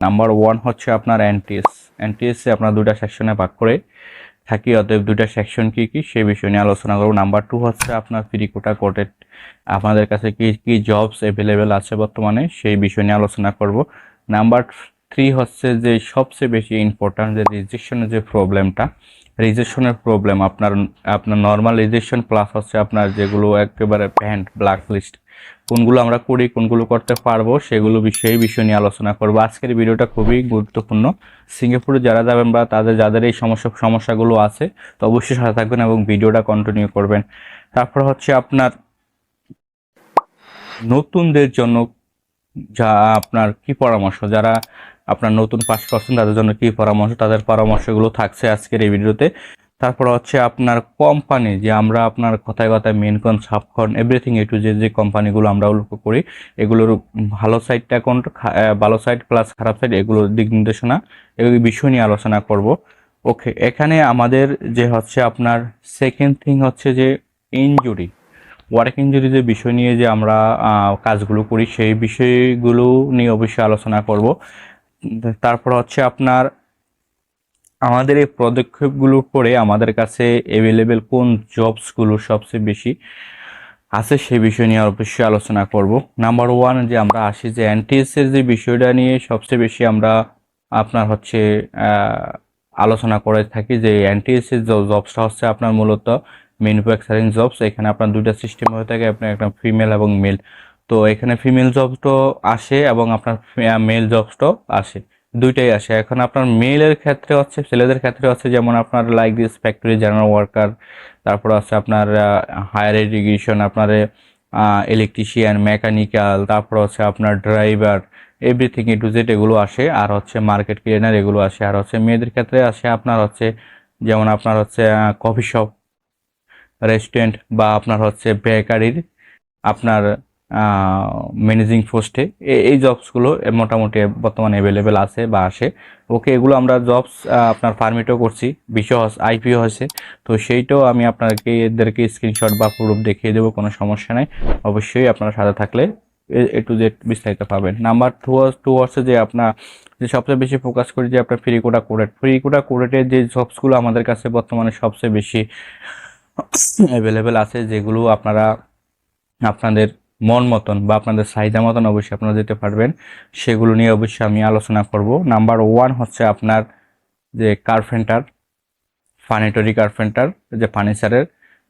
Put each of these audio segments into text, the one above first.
Number one হচ্ছে আপনার NTS এনটিএসে আপনার দুটা সেকশনে ভাগ করে থাকি, অতএব দুটা সেকশন কি কি, সেই বিষয় নিয়ে আলোচনা করব। নাম্বার টু হচ্ছে আপনার ফ্রি কোটা কোটেড আপনাদের কাছে কি কি জবস অ্যাভেলেবেল আছে বর্তমানে, সেই বিষয় নিয়ে আলোচনা করব। নাম্বার থ্রি হচ্ছে যে সবচেয়ে বেশি ইম্পর্ট্যান্ট যে রেজিস্ট্রেশনের যে প্রবলেমটা রেজিস্ট্রেশনের প্রবলেম আপনার আপনার নর্মাল রেজিস্ট্রেশন প্লাস হচ্ছে আপনার যেগুলো একেবারে প্যান্ট ব্ল্যাক লিস্ট কোনগুলো আমরা করি, কোনগুলো করতে পারব, সেগুলো বিষয়ে বিষয় নিয়ে আলোচনা করব। আজকের ভিডিওটা খুবই গুরুত্বপূর্ণ। সিঙ্গাপুরে যারা যাবেন বা তাদের, যাদের এই সমস্যা, সমস্যাগুলো আছে, তো অবশ্যই সাথে থাকবেন এবং ভিডিওটা কন্টিনিউ করবেন। তারপর হচ্ছে আপনার নতুনদের জন্য যা আপনার কি পরামর্শ, যারা আপনার নতুন পাস করছেন, তাদের জন্য কি পরামর্শ, তাদের পরামর্শগুলো থাকছে আজকের এই ভিডিওতে। তারপর হচ্ছে আপনার কোম্পানি যে আমরা আপনার কথায় কথায় maincon subcon everything A two যে যে কোম্পানিগুলো আমরা লক্ষ্য করি, এগুলোর ভালো সাইডটা কোনটা খা- ভালো সাইড প্লাস খারাপ সাইড এগুলোর দিক নির্দেশনা, এগুলো বিষয় নিয়ে আলোচনা করব। ওকে এখানে আমাদের যে হচ্ছে আপনার সেকেন্ড থিং হচ্ছে যে ইনজুরি ওয়ার্ক ইনজুরি যে বিষয় নিয়ে যে আমরা কাজগুলো করি, সেই বিষয়গুলো নিয়ে অবশ্যই আলোচনা করব। তারপর হচ্ছে আপনার আমাদের এই পদক্ষেপগুলোর পরে আমাদের কাছে অ্যাভেলেবেল কোন জবসগুলো সবচেয়ে বেশি আছে সে বিষয় নিয়ে অবশ্যই আলোচনা করব। নাম্বার ওয়ান যে আমরা আসি যে এনটিএস এর যে বিষয়টা নিয়ে সবচেয়ে বেশি আমরা আপনার হচ্ছে আলোচনা করে থাকি যে এনটিএস এর জবসটা হচ্ছে আপনার মূলত ম্যানুফ্যাকচারিং জবস এখানে আপনার দুইটা সিস্টেম হয়ে থাকে, আপনার একটা ফিমেল এবং মেল তো এখানে ফিমেল জবসটাও আসে এবং আপনার মেল জবসটাও আসে। দুইটাই আসে। এখন আপনার মেলের ক্ষেত্রে হচ্ছে, ছেলেদের ক্ষেত্রে হচ্ছে যেমন আপনার like this factory general worker তারপর আছে আপনার হায়ার এডুকেশন আপনার ইলেকট্রিশিয়ান মেকানিক্যাল তারপর হচ্ছে আপনার driver everything A to Z এগুলো আসে। আর হচ্ছে মার্কেট ক্লিনার এগুলো আসে। আর হচ্ছে মেয়েদের ক্ষেত্রে আসে আপনার হচ্ছে, যেমন আপনার হচ্ছে কফি শপ রেস্টুরেন্ট বা আপনার হচ্ছে বেকারির আপনার ম্যানেজিং পোস্টে এই জবসগুলো মোটামুটি বর্তমানে অ্যাভেলেবেল আছে বা আসে। ওকে, এগুলো আমরা জবস আপনার ফার্মিটও করছি। বিষয় আইপিও হয়েছে। তো সেইটাও আমি আপনাকে, এদেরকে স্ক্রিনশট বা প্রুফ দেখিয়ে দেবো, কোনো সমস্যা নেই। অবশ্যই আপনারা সাথে থাকলে এ টু জেড বিস্তারিত পাবেন। নাম্বার টু টু হচ্ছে যে আপনার, যে সবচেয়ে বেশি ফোকাস করি যে আপনার ফ্রি কোটা কোডেট ফ্রি কোটা কোডেটের যে জবসগুলো আমাদের কাছে বর্তমানে সবচেয়ে বেশি অ্যাভেলেবেল আছে, যেগুলো আপনারা আপনাদের মন মতন বা আপনাদের চাহিদা মতন অবশ্যই আপনারা যেতে পারবেন। সেগুলো নিয়ে অবশ্যই আমি আলোচনা করব। নাম্বার ওয়ান হচ্ছে আপনার যে কার্পেন্টার ফার্নিটরি কার্পেন্টার যে ফার্নিচারের।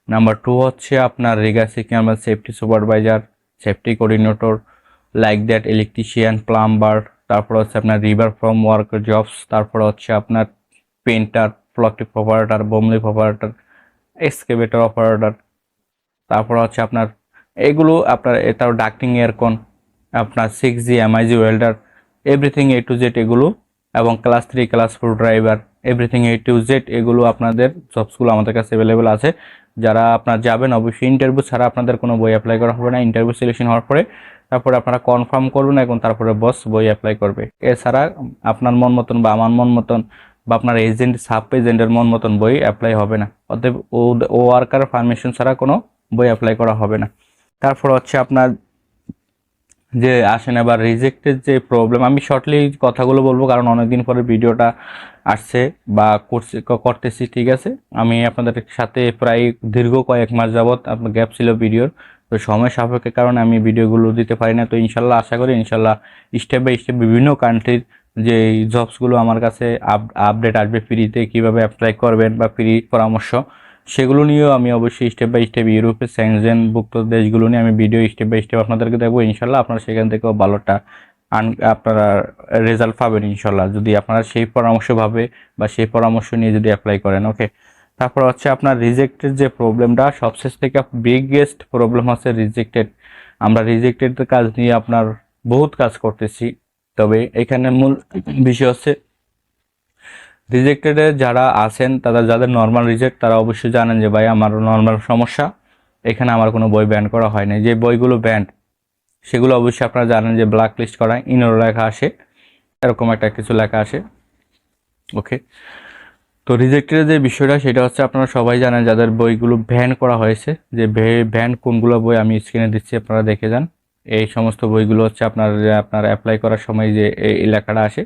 নাম্বার টু হচ্ছে আপনার রেগাসি camera safety supervisor safety coordinator like that electrician plumber তারপর হচ্ছে আপনার রিভার ফ্রম ওয়ার্ক জবস তারপর হচ্ছে আপনার পেন্টার ফ্লকটিক অপারেটর বোমলিপ অপারেটর এক্সকেভেটর অপারেটর তারপর হচ্ছে আপনার এগুলো আপনার এটাও ডাক্টিং এয়ারকন আপনার six G MIG welder everything A to Z এগুলো এবং class three class four driver everything A to Z এগুলো আপনাদের জবসগুলো আমাদের কাছে অ্যাভেলেবেল আছে। যারা আপনার যাবেন, অবশ্যই ইন্টারভিউ ছাড়া আপনাদের কোনো বই অ্যাপ্লাই করা হবে না। ইন্টারভিউ সিলেকশন হওয়ার পরে তারপরে আপনারা কনফার্ম করবেন এবং তারপরে বস বই অ্যাপ্লাই করবে। এছাড়া আপনার মন মতন বা আমার মন মতন বা আপনার এজেন্ট সাব এজেন্টের মন মতন বই অ্যাপ্লাই হবে না। অতএব ও ওয়ার্কার পারমিশন ছাড়া কোনো বই অ্যাপ্লাই করা হবে না। তারপর হচ্ছে আপনার যে আসেন এবার রিজেক্টের যে প্রবলেম আমি শর্টলি কথাগুলো বলব কারণ অনেকদিন পরে ভিডিওটা আসছে বা করছে, করতেছি, ঠিক আছে? আমি আপনাদের সাথে প্রায় দীর্ঘ কয়েক মাস যাবৎ আপনার গ্যাপ ছিল ভিডিওর তো সময় সাপেক্ষের কারণে আমি ভিডিওগুলো দিতে পারি না। তো ইনশাল্লাহ আশা করি, ইনশাল্লাহ স্টেপ বাই স্টেপ বিভিন্ন কান্ট্রির যে জবসগুলো আমার কাছে আপডেট আসবে ফ্রিতে কীভাবে অ্যাপ্লাই করবেন বা ফ্রি পরামর্শ সেগুলো নিয়েও আমি অবশ্যই স্টেপ বাই স্টেপ ইউরোপের স্যাংজেন ভুক্ত দেশগুলো নিয়ে আমি ভিডিও স্টেপ বাই স্টেপ আপনাদেরকে দেবো। ইনশাল্লাহ আপনারা সেখান থেকেও ভালোটা আন, আপনারা রেজাল্ট পাবেন ইনশাল্লাহ। যদি আপনারা সেই পরামর্শভাবে বা সেই পরামর্শ নিয়ে যদি অ্যাপ্লাই করেন ওকে তারপর হচ্ছে আপনার রিজেক্টেড যে প্রবলেমটা সবশেষ থেকে বিগেস্ট প্রবলেম হচ্ছে রিজেক্টেড আমরা রিজেক্টেড কাজ নিয়ে আপনার বহুত কাজ করতেছি। তবে এখানে মূল বিষয় হচ্ছে রিজেক্টেডে যারা আছেন, তারা যাদের নর্মাল রিজেক্ট তারা অবশ্যই জানেন যে, ভাই আমার নর্মাল সমস্যা। এখানে আমার কোনো বই ব্যান করা হয়নি। যে বইগুলো ব্যান্ড সেগুলো অবশ্যই আপনারা জানেন যে ব্ল্যাক লিস্ট করা ইনোর লেখা আসে, এরকম একটা কিছু লেখা আসে। ওকে তো রিজেক্টের যে বিষয়টা, সেটা হচ্ছে আপনারা সবাই জানেন যাদের বইগুলো ব্যান করা হয়েছে, যে ব্যান কোনগুলো বই আমি স্ক্রিনে দিচ্ছি, আপনারা দেখে যান। এই সমস্ত বইগুলো হচ্ছে আপনার আপনার অ্যাপ্লাই করার সময় যে এই লেখাটা আসে,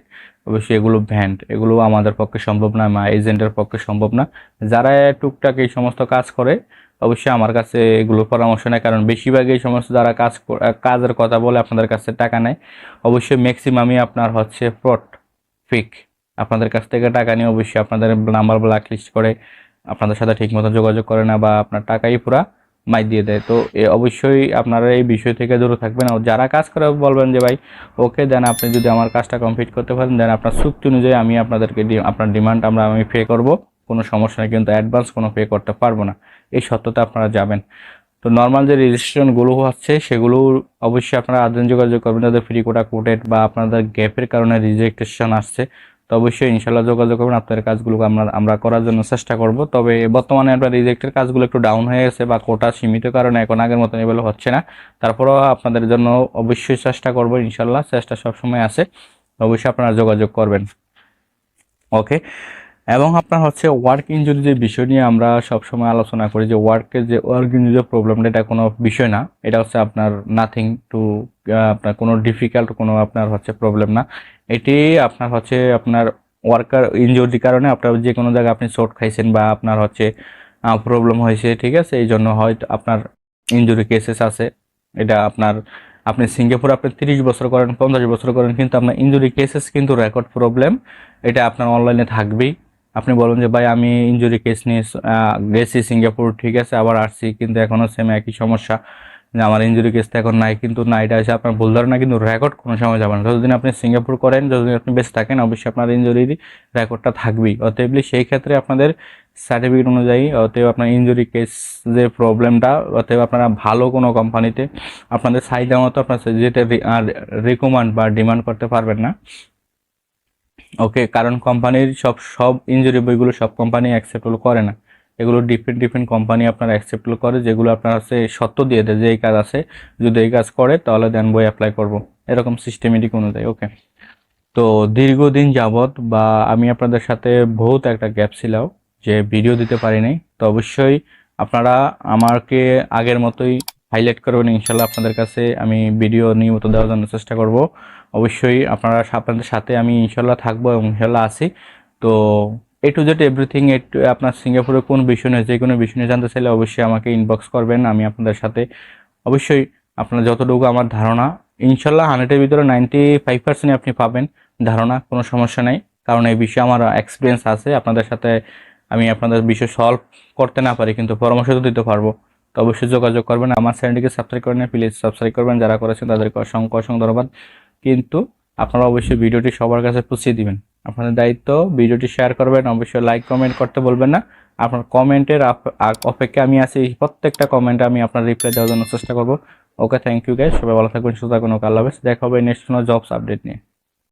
অবশ্যই এগুলো ভ্যান্ড। এগুলো আমাদের পক্ষে সম্ভব না বা এজেন্টের পক্ষে সম্ভব না। যারা টুকটাক এই সমস্ত কাজ করে, অবশ্যই আমার কাছে এগুলো পরামর্শ নেয়। কারণ বেশিরভাগ এই সমস্ত যারা কাজ কাজের কথা বলে আপনাদের কাছে টাকা নেয়, অবশ্যই ম্যাক্সিমামই আপনার হচ্ছে ফ্রড ফিক আপনাদের কাছ থেকে টাকা নিয়ে অবশ্যই আপনাদের নাম্বার ব্ল্যাক লিস্ট করে আপনাদের সাথে ঠিকমতো যোগাযোগ করে না বা আপনার টাকাই পুরা মাই দিয়ে দেয়। তো এ অবশ্যই আপনারা এই বিষয় থেকে দূরে থাকবেন। আর যারা কাজ করে বলবেন যে, ভাই ওকে দেন আপনি যদি আমার কাজটা কমপ্লিট করতে পারেন দেন আপনার চুক্তি অনুযায়ী আমি আপনাদেরকে আপনার ডিমান্ড আমরা আমি পে করব। কোনো সমস্যা নেই, কিন্তু অ্যাডভান্স কোনো পে করতে পারব না। এই সত্যতে আপনারা যাবেন। তো নর্মাল যে রেজিস্ট্রেশনগুলো হচ্ছে, সেগুলো অবশ্যই আপনারা আর্জেন্ট যোগাযোগ করবেন। যাদের ফ্রি কোটা কোটেড বা আপনাদের গ্যাপের কারণে রিজেক্টেশন আসছে তো অবশ্যই ইনশাল্লাহ যোগাযোগ করবেন আপনাদের কাজগুলো আমরা আমরা করার জন্য চেষ্টা করব। তবে বর্তমানে আপনার রিজেক্টের কাজগুলো একটু ডাউন হয়ে গেছে বা কোটা সীমিত কারণে এখন আগের মতন এগুলো হচ্ছে না। তারপরেও আপনাদের জন্য অবশ্যই চেষ্টা করব ইনশাল্লাহ চেষ্টা সবসময় আছে। অবশ্যই আপনারা যোগাযোগ করবেন। ওকে এবং আপনার হচ্ছে ওয়ার্ক ইনজুরি যে বিষয় নিয়ে আমরা সবসময় আলোচনা করি যে ওয়ার্কের যে ওয়ার্ক ইনজুরি প্রবলেমটা এটা কোনো বিষয় না। এটা হচ্ছে আপনার নাথিং টু আপনার কোনো ডিফিকাল্ট কোনো আপনার হচ্ছে প্রবলেম না। এটি আপনার হচ্ছে আপনার ওয়ার্কার ইনজুরির কারণে আপনার যে কোনো জায়গায় আপনি চোট খাইছেন বা আপনার হচ্ছে প্রবলেম হয়েছে, ঠিক আছে? এই জন্য হয়তো আপনার ইনজুরি কেসেস আছে। এটা আপনার, আপনি সিঙ্গাপুরে আপনি তিরিশ বছর করেন, পঞ্চাশ বছর করেন, কিন্তু আপনার ইনজুরি কেসেস কিন্তু রেকর্ড প্রবলেম এটা আপনার অনলাইনে থাকবেই। আপনি বলুন যে, ভাই, আমি ইনজুরি কেস নিয়ে গেছি সিঙ্গাপুর, ঠিক আছে, আবার আসছি, কিন্তু এখনও সেম একই সমস্যা। যে আমার ইনজুরি কেসটা এখন নাই, কিন্তু না, এটা আপনার ভুল ধারণা, কিন্তু রেকর্ড কোনো সময় যাবে না। যতদিন আপনি সিঙ্গাপুর করেন, যতদিন আপনি বেঁচে থাকেন, অবশ্যই আপনার ইনজুরির রেকর্ডটা থাকবেই। অতএব সেই ক্ষেত্রে আপনাদের সার্টিফিকেট অনুযায়ী, অতএব আপনার ইনজুরি কেস যে প্রবলেমটা অতএব আপনারা ভালো কোনো কোম্পানিতে আপনাদের চাহিদা মতো আপনার যেটা রিকমান্ড বা ডিমান্ড করতে পারবেন না। ওকে, কারণ কোম্পানির সব সব ইনজুরি বইগুলো সব কোম্পানি অ্যাকসেপ্টেবল করে না। এগুলো ডিফারেন্ট ডিফারেন্ট কোম্পানি আপনার অ্যাকসেপ্টেবল করে, যেগুলো আপনার হচ্ছে সত্য দিয়ে দেয় যে এই কাজ আছে, যদি এই কাজ করে, তাহলে দেন বই অ্যাপ্লাই করব। এরকম সিস্টেমেটিক অনুযায়ী, ওকে? তো দীর্ঘদিন যাবৎ, বা আমি আপনাদের সাথে বহুত একটা গ্যাপ ছিলাম, যে ভিডিও দিতে পারি নাই, তো অবশ্যই আপনারা আমাকে আগের মতোই হাইলাইট করবেন, ইনশাল্লাহ আপনাদের কাছে আমি ভিডিও নিয়মিত দেওয়ার জন্য চেষ্টা করব। অবশ্যই আপনারা আপনাদের সাথে আমি ইনশাল্লাহ থাকব এবং ইনশাল্লাহ আছি। তো এ টু জেড এভরিথিং আপনার সিঙ্গাপুরে কোন বিষয় নিয়ে, যে কোনো বিষয় নিয়ে জানতে চাইলে অবশ্যই আমাকে ইনবক্স করবেন, আমি আপনাদের সাথে অবশ্যই আপনার যতটুকু আমার ধারণা ইনশাল্লাহ হান্ড্রেডের ভিতরে নাইনটি ফাইভ পার্সেন্ট আপনি পাবেন ধারণা, কোনো সমস্যা নেই। কারণ এই বিষয়ে আমার এক্সপিরিয়েন্স আছে, আপনাদের সাথে আমি আপনাদের বিষয় সলভ করতে না পারি, কিন্তু পরামর্শ তো দিতে পারব। তো অবশ্যই যোগাযোগ করবেন, আমার চ্যানেলটিকে সাবস্ক্রাইব করেন প্লিজ সাবস্ক্রাইব করবেন, যারা করেছেন তাদেরকে অসংখ্য অসংখ্য ধন্যবাদ। কিন্তু আপনারা অবশ্যই ভিডিওটি সবার কাছে পৌঁছে দিবেন। আপনাদের দায়িত্ব ভিডিওটি শেয়ার করবেন, অবশ্যই লাইক কমেন্ট করতে বলবেন না। আপনার কমেন্টের অপেক্ষা আমি আছি। প্রত্যেকটা কমেন্টে আমি আপনার রিপ্লাই দেওয়ার জন্য চেষ্টা করব। ওকে থ্যাংক ইউ গাইজ সবাই ভালো থাকবেন, সুস্থ থাকুন, ওকে আল্লাহ দেখা হবে নেক্সট কোনো জবস আপডেট নিয়ে।